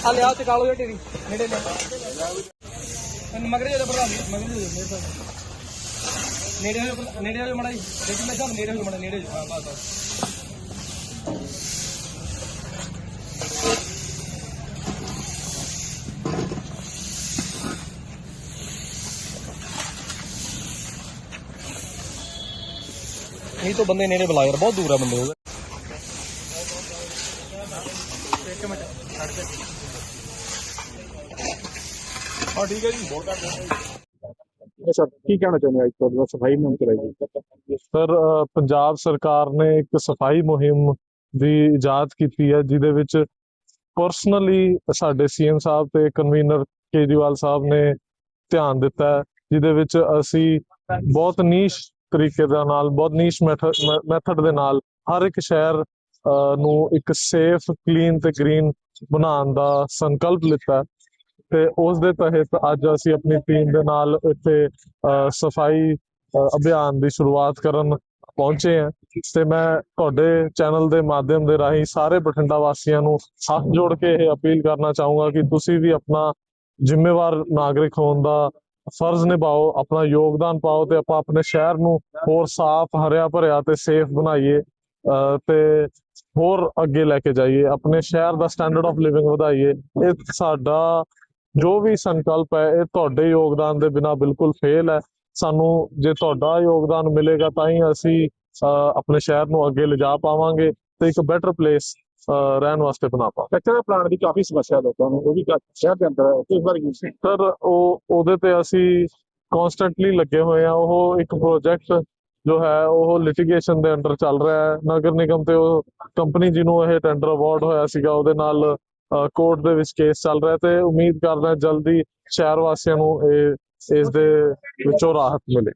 ਆ ਲਿਆ ਚਕਾ ਲਓ ਟੇਰੀ ਨੇੜੇ ਲੈ ਮਗਰੇ ਜਿਹੜਾ ਭਰਾ ਮਗਰੇ ਜੋ ਮੇਰੇ ਸਾਹ ਨੇੜੇ ਹੋ ਜਾ, ਨੇੜੇ ਹੋ ਜਾ ਮੜਾ ਜੀ। ਦੇਖੀ ਮੈਂ ਚੱਲ ਨੇੜੇ ਹੋ ਜਾ ਮੜਾ ਨੇੜੇ ਹੋ ਜਾ, ਹਾਂ ਬਸ ਬਸ। ਨਹੀਂ ਤਾਂ ਬੰਦੇ ਨੇੜੇ ਬੁਲਾ ਯਾਰ ਬਹੁਤ ਦੂਰ ਆ ਬੰਦੇ ਉਹਦੇ ਇੱਕ ਮਿੰਟ ਛੱਡ ਦੇ ਹਾਂ ਠੀਕ ਹੈ ਜੀ ਬਹੁਤ ਸਰ ਕੀ ਕਹਿਣਾ ਚਾਹੁੰਦੇ ਅੱਜ ਤੋਂ ਸਫ਼ਾਈ ਮੁਹਿੰਮ ਚਲਾਈ ਸਰ ਪੰਜਾਬ ਸਰਕਾਰ ਨੇ ਇੱਕ ਸਫ਼ਾਈ ਮੁਹਿੰਮ ਦੀ ਇਜਾਦ ਕੀਤੀ ਹੈ, ਜਿਹਦੇ ਵਿੱਚ ਪਰਸਨਲੀ ਸਾਡੇ ਸੀਐਮ ਸਾਹਿਬ ਤੇ ਕਨਵੀਨਰ ਕੇਜਰੀਵਾਲ ਸਾਹਿਬ ਨੇ ਧਿਆਨ ਦਿੱਤਾ ਜਿਹਦੇ ਵਿੱਚ ਅਸੀਂ ਬਹੁਤ ਨੀਸ਼ ਤਰੀਕੇ ਦੇ ਨਾਲ, ਬਹੁਤ ਨੀਸ਼ ਮੈਥਡ ਦੇ ਨਾਲ ਹਰ ਇੱਕ ਸ਼ਹਿਰ ਨੂੰ ਇੱਕ ਸੇਫ ਕਲੀਨ ਤੇ ਗ੍ਰੀਨ ਬਣਾਉਣ ਦਾ ਸੰਕਲਪ ਲਿੱਤਾ ਤੇ ਉਸ ਦੇ ਤਹਿਤ ਅੱਜ ਅਸੀਂ ਆਪਣੀ ਟੀਮ ਦੇ ਨਾਲ ਇੱਥੇ ਸਫ਼ਾਈ ਅਭਿਆਨ ਦੀ ਸ਼ੁਰੂਆਤ ਕਰਨ ਪਹੁੰਚੇ ਹਾਂ। ਤੇ ਮੈਂ ਤੁਹਾਡੇ ਚੈਨਲ ਦੇ ਮਾਧਿਅਮ ਦੇ ਰਾਹੀਂ ਸਾਰੇ ਬਠਿੰਡਾ ਵਾਸੀਆਂ ਨੂੰ ਹੱਥ ਜੋੜ ਕੇ ਇਹ ਅਪੀਲ ਕਰਨਾ ਚਾਹੂੰਗਾ ਕਿ ਤੁਸੀਂ ਵੀ ਆਪਣਾ ਜ਼ਿੰਮੇਵਾਰ ਨਾਗਰਿਕ ਹੋਣ ਦਾ ਫਰਜ਼ ਨਿਭਾਓ, ਆਪਣਾ ਯੋਗਦਾਨ ਪਾਓ ਤੇ ਆਪਾਂ ਆਪਣੇ ਸ਼ਹਿਰ ਨੂੰ ਹੋਰ ਸਾਫ਼, ਹਰਿਆ ਭਰਿਆ ਤੇ ਸੇਫ ਬਣਾਈਏ। ਤੇ ਹੋਰ ਅੱਗੇ ਲੈ ਕੇ ਜਾਈਏ ਆਪਣੇ ਸ਼ਹਿਰ ਦਾ ਸਟੈਂਡਰਡ ਆਫ ਲਿਵਿੰਗ ਵਧਾਈਏ ਇਹ ਸਾਡਾ ਜੋ ਵੀ ਸੰਕਲਪ ਹੈ ਇਹ ਤੁਹਾਡੇ ਯੋਗਦਾਨ ਦੇ ਬਿਨਾ ਬਿਲਕੁਲ ਫੇਲ ਹੈ। ਸਾਨੂੰ ਜੇ ਤੁਹਾਡਾ ਯੋਗਦਾਨ ਮਿਲੇਗਾ ਤਾਂ ਹੀ ਅਸੀਂ ਆਪਣੇ ਸ਼ਹਿਰ ਨੂੰ ਅੱਗੇ ਲਿਜਾ ਪਾਵਾਂਗੇ ਤੇ ਇੱਕ ਬੈਟਰ ਪਲੇਸ ਰਹਿਣ ਵਾਸਤੇ ਬਣਾ ਪਾਵਾਂਗੇ। ਕੱਚਾ ਦਾ ਪਲਾਨ ਦੀ ਕਾਫੀ ਸਮੱਸਿਆ ਲੋਕਾਂ ਨੂੰ ਉਹ ਵੀ ਸ਼ਹਿਰ ਦੇ ਅੰਦਰ ਹੈ ਇਸ ਵਾਰ ਸਰ ਉਹ ਉਹਦੇ ਤੇ ਅਸੀਂ ਕਨਸਟੈਂਟਲੀ ਲੱਗੇ ਹੋਏ ਆ ਉਹ ਇੱਕ ਪ੍ਰੋਜੈਕਟ ਜੋ ਹੈ ਉਹ ਲਿਟੀਗੇਸ਼ਨ ਦੇ ਅੰਡਰ ਚੱਲ ਰਿਹਾ ਹੈ। ਨਗਰ ਨਿਗਮ ਤੇ ਉਹ ਕੰਪਨੀ ਜਿਹਨੂੰ ਇਹ ਟੈਂਡਰ ਅਵਾਰਡ ਹੋਇਆ ਸੀਗਾ, ਉਹਦੇ ਨਾਲ ਕੋਰਟ ਦੇ ਵਿੱਚ ਕੇਸ ਚੱਲ ਰਿਹਾ ਤੇ ਉਮੀਦ ਕਰਦਾ ਜਲਦੀ ਸ਼ਹਿਰ ਵਾਸੀਆਂ ਨੂੰ ਇਹ, ਇਸ ਦੇ ਵਿੱਚੋਂ ਰਾਹਤ ਮਿਲੇ।